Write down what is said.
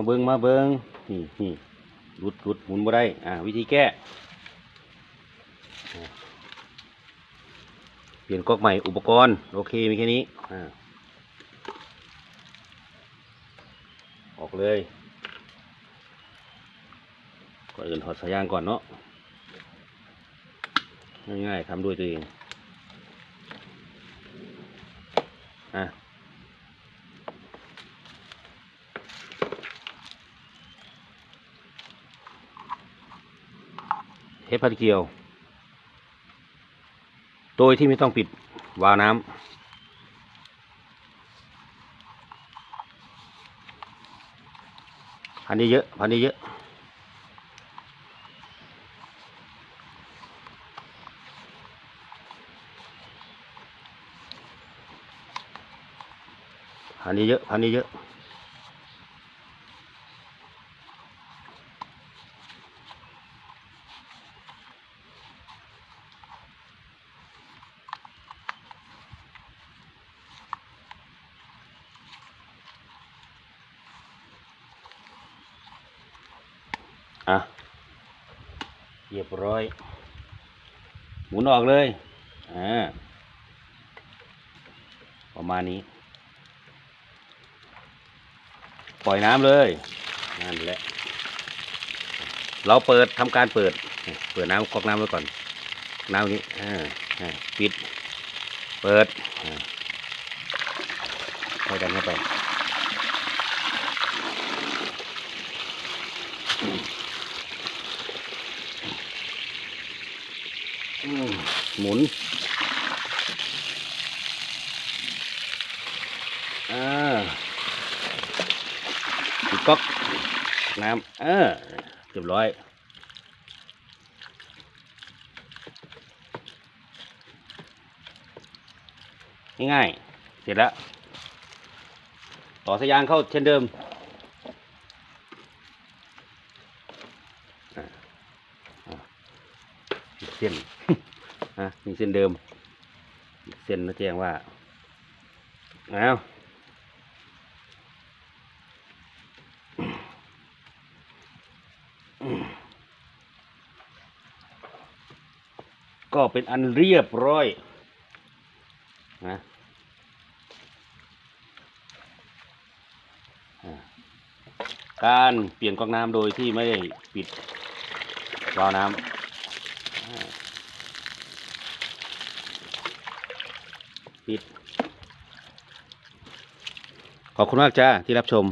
มาเบิงมาเบิงนี่นี่หลุดหลุดหมุนบ่ได้ อ่า วิธีแก้อ่เปลี่ยนก๊อกใหม่อุปกรณ์ โอเค มีแค่นี้ อ่า ออกเลย ก่อนอื่นถอดสายยางก่อนเนาะ ง่ายๆทำด้วยตัวเอง อะ เทปพัดเกลียว โดยที่ไม่ต้องปิดวาล์วน้ำพันเยอะพันเยอะพันเยอะพันเยอะ อะเรียบร้อย หมุนออกเลยอ่าประมาณนี้ ปล่อยน้ำเลยนั่นแหละเราเปิดทำการเปิด เปิดน้ำก๊อกน้ำไว้ก่อน น้ำนี้ปิด เปิดอ่าให้ดันเข้าไป อืม หมุนอ่าปิดก๊อกน้ำเออเรียบร้อยง่ายๆเสร็จแล้ว ต่อสายยางเข้าเช่นเดิมอ่าอ่าอีก เส้นอะมีเส้นเดิม เส้นนะแจ้งว่าเอาก็เป็นอันเรียบร้อยนะการเปลี่ยนกอกน้ำโดยที่ไม่ได้ปิดวาล์วน้ำ ปิด ขอบคุณมากจ้าที่รับชม